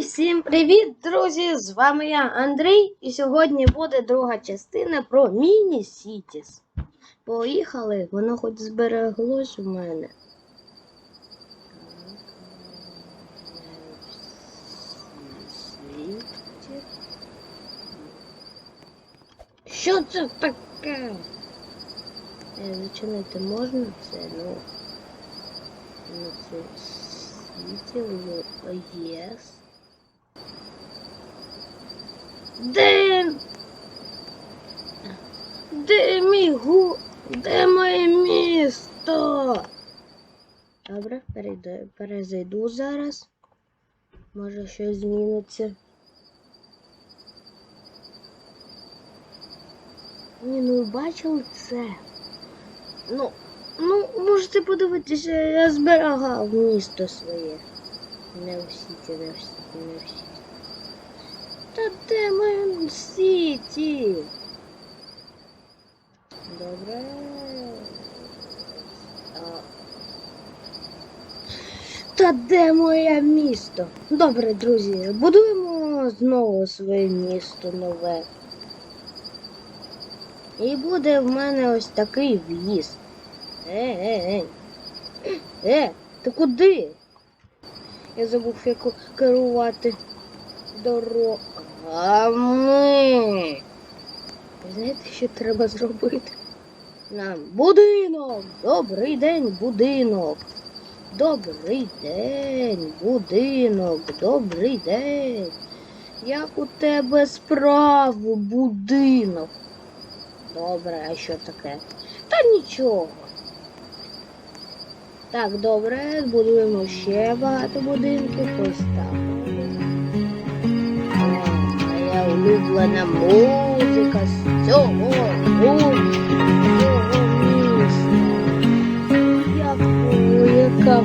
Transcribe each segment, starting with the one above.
Всім привіт, друзі! З вами я Андрій, і сьогодні буде друга частина про Міні Сітіс. Поїхали, воно хоч збереглось у мене. Що це таке? Е, Зачинити можна це, ну. Ну це світило єс. Де? Де мій гу? Де моє місто? Добре, перейду, перезайду зараз. Може щось зміниться. Ні, ну бачили це. Ну, ну, можете подивитися, я зберігав місто своє. Не в сіті, не в сіті, не в сіті. Та де моє сіті? Добре. А... Та де моє місто? Добре, друзі, будуємо знову своє місто нове. І буде в мене ось такий в'їзд. Е, е, е. Е, ти куди? Я забув як керувати дорогами. Ви знаєте, що треба зробити? Нам будинок! Добрий день, будинок! Добрий день, будинок, добрий день. Як у тебе справу, будинок? Добре, а що таке? Та нічого. Так, добре, будуємо ще багато будинків. Ось так. О, Моя улюблена музика з цього цього міста. Як, о, яка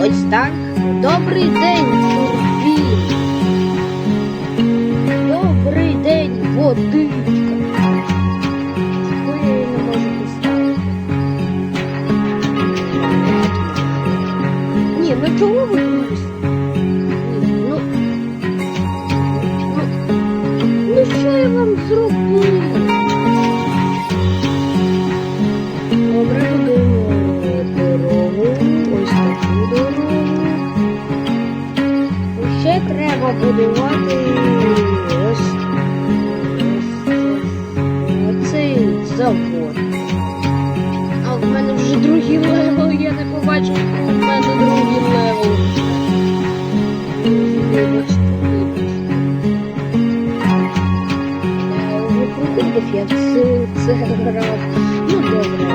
ось так. Добрий день, турбін. Добрий день, водичка. Я не побачив, що в мене другий левел. Я все це грав. Ну добре,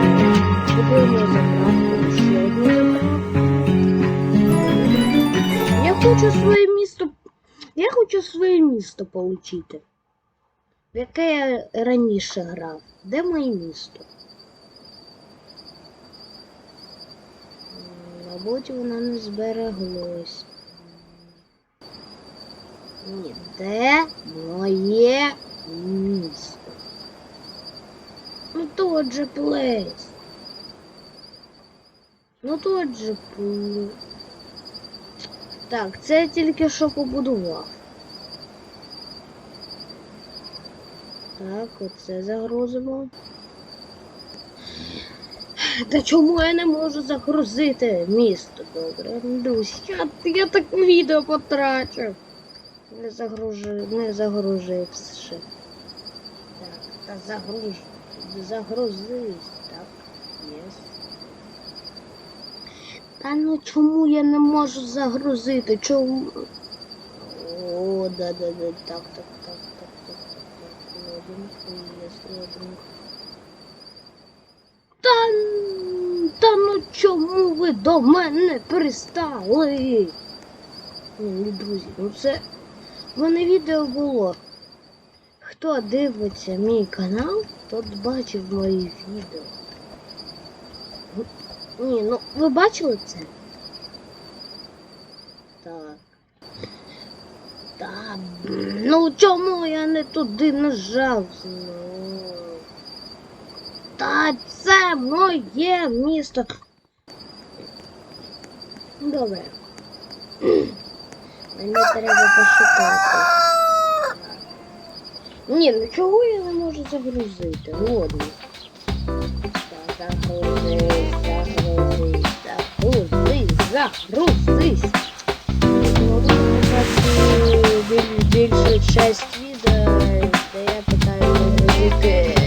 ще одну заправку. Я хочу своє місто. Я хочу своє місто получити. В яке я раніше грав. Де моє місто? М, воно не збереглось. Ні, де моє місто? Ну тот же плейс. Ну тот же плейс. Так, це тільки що побудував. Так, оце загрузимо. Та чому я не можу загрузити місто? Добре, друзі, я, я так відео потрачив. Не загружи, не загруживши. Так, та загруж, загрузись. Так, єс. Та ну чому я не можу загрузити? Чому? О, да, да, да, так, так, так, так, так, так, так. Лодинг, є лодинг. Та, та ну чому ви до мене пристали? Ні, друзі, ну це в мене відео було. Хто дивиться мій канал, тот бачив мої відео. Ні, ну ви бачили це? Так. Та, ну чому я не туди нажав знову? Та це моє місто. Добре. Мені треба пошукати. Ні, ну чого я не можу загрузити? Ладно. Загрузись, загрузись, загрузись, загрузись. Більшу часть відео, де я питаю загрузити.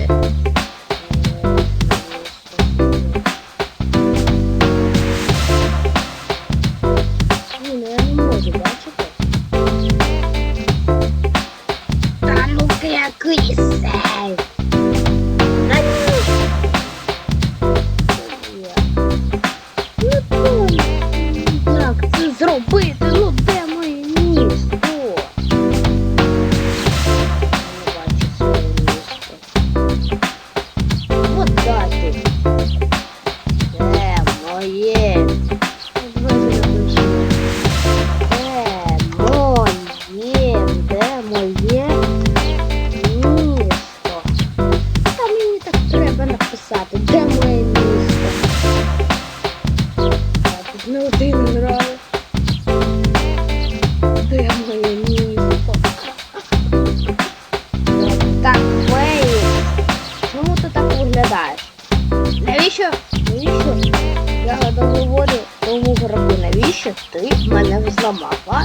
Я договорю тому граку, навіщо ти мене взламав, а?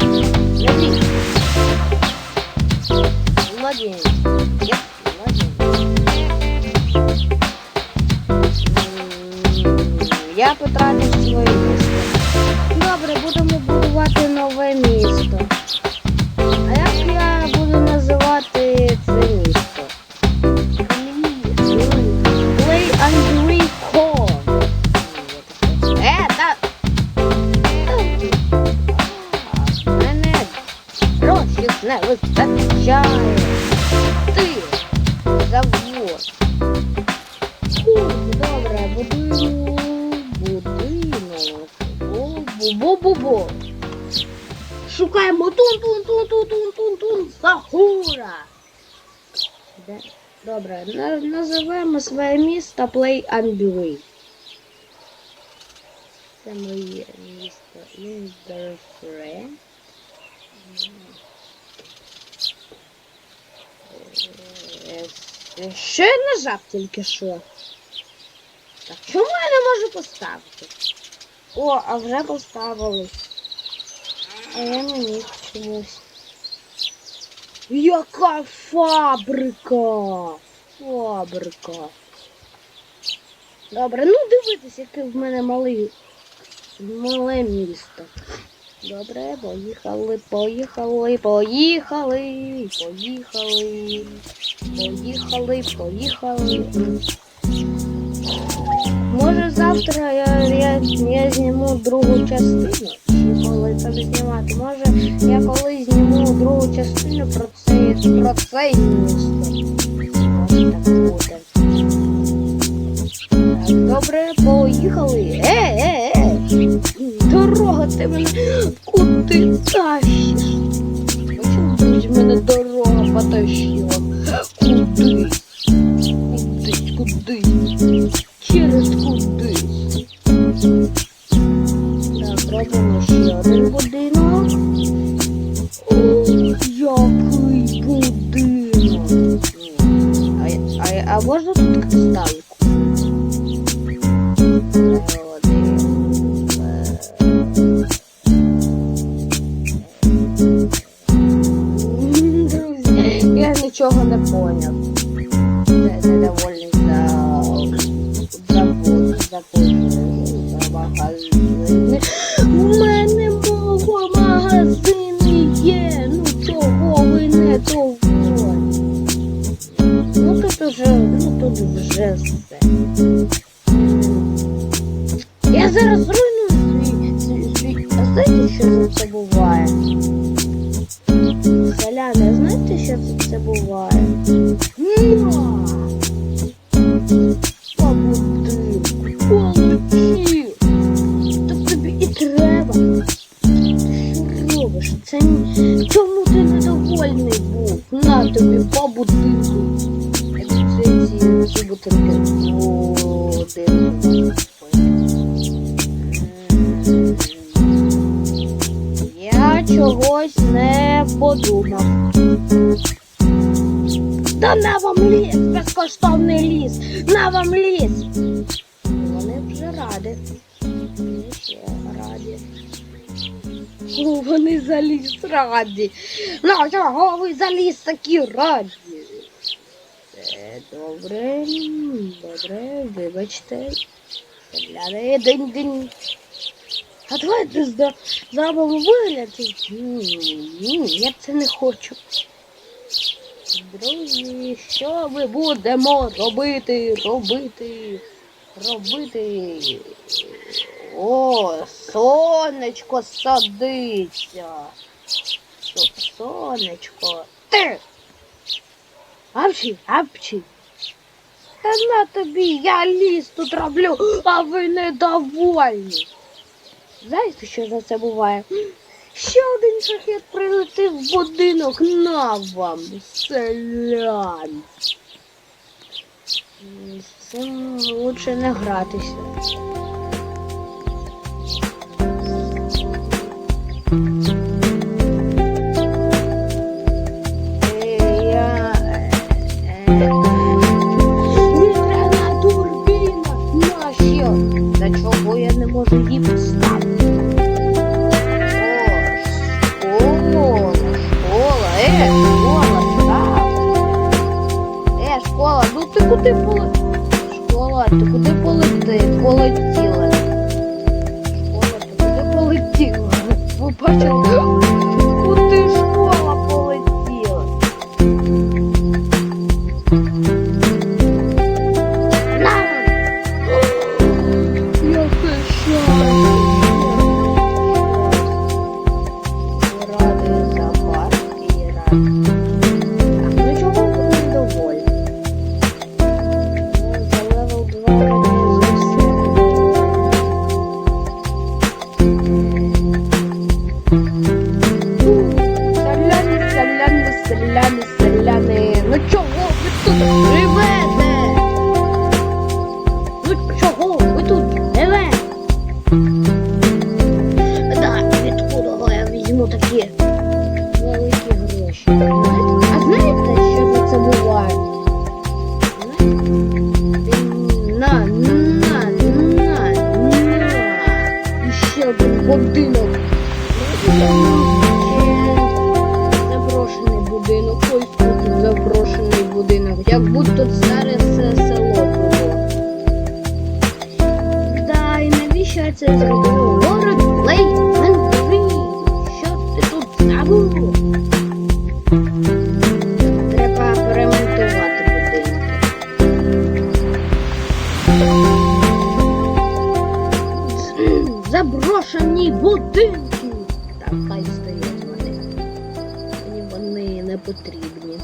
Навіщо? Младенець. Я. М, Я своє місто. Добре, будемо будувати нове місто. Не вистачає. Ти завод. Добре, будуємо будинок. Бу-бу-бу-бу. Шукаємо тун-тун-тун-тун-тун-тун-тун. Сахура. Добре, на- називаємо своє місто Play Angry. Це моє місто Індерфре. Е, Що я нажав тільки що? Так, чому я не можу поставити? О, а вже поставили. А я не міг чомусь. Яка фабрика? Фабрика. Добре, ну дивитись, яке в мене малий, мале місто. Добре, поїхали, поїхали, поїхали, поїхали, поїхали, поїхали. Може завтра я, я, я зніму другу частину. Коли це знімати? Може я колись зніму другу частину про це, про це місто. Добре, поїхали. Е. Дорога, мені куди тащиш? Чому друзі, мене дорога потащила? Куди? Куди? Куди? Через куди? Так, робимо ще один будинок. Зараз руйную свій, свій. А знаєте, що за це буває? Селяни, знаєте, що це, це буває? Чогось не подумав. Да на вам ліс, безкоштовний ліс, на вам ліс. Вони вже раді. Вони ще раді. О, вони за ліс раді. Ну чого ви за ліс такі раді? Це добре, добре, вибачте. Гляне день день. А давайте зда- зробимо вигляд. Ні, я це не хочу. Друзі, що ми будемо робити, робити, робити? О, сонечко садиться. Що, сонечко. Ти! Апчі, апчі. Та на тобі, я ліс тут роблю, а ви недовольні. Знаєте, що за це буває? Ще один шахет прилетів в будинок на вам, селян. З цим лучше не гратися. Я не можу її поставити? О, школа, школа, е, школа, так. Е, школа, ну ти куди полетіла? Школа, ти куди полети? Полетіла. Школа, ти куди полетіла? Ви? Навіщо я це зробив? Город Леймендрі. Що ти тут забув? Треба поремонтувати будинок. Заброшені будинки. Так, хай стоять вони. Мені вони не потрібні.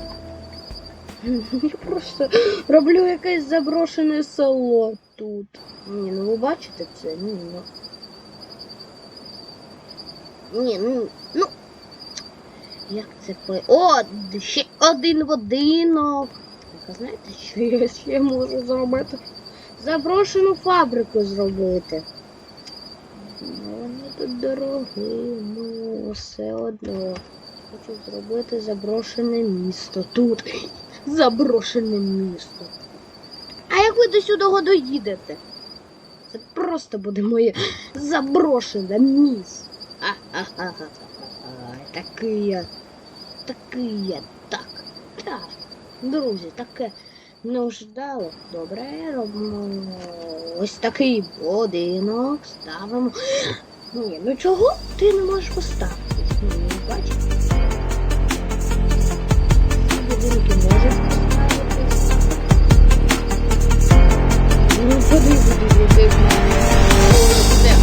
Я просто роблю якесь заброшене село тут. Ні, ну ви бачите це? Ні, ну. Ні, ну. ну. Як це по. О, ще один будинок. Так, а знаєте, що я ще можу зробити? Заброшену фабрику зробити. Ну, вони тут дорогі, ну все одно. Хочу зробити заброшене місто. Тут заброшене місто. Ви до сюди доїдете? Це просто буде моє заброшене. А-ха-ха-ха. Такий я. Такий я. Так. Так. Друзі, таке не ждало. Добре, робимо ось такий будинок. Ставимо. Ні, ну чого ти не можеш поставити? Бачиш? Будинки можуть não sabia o que dizer.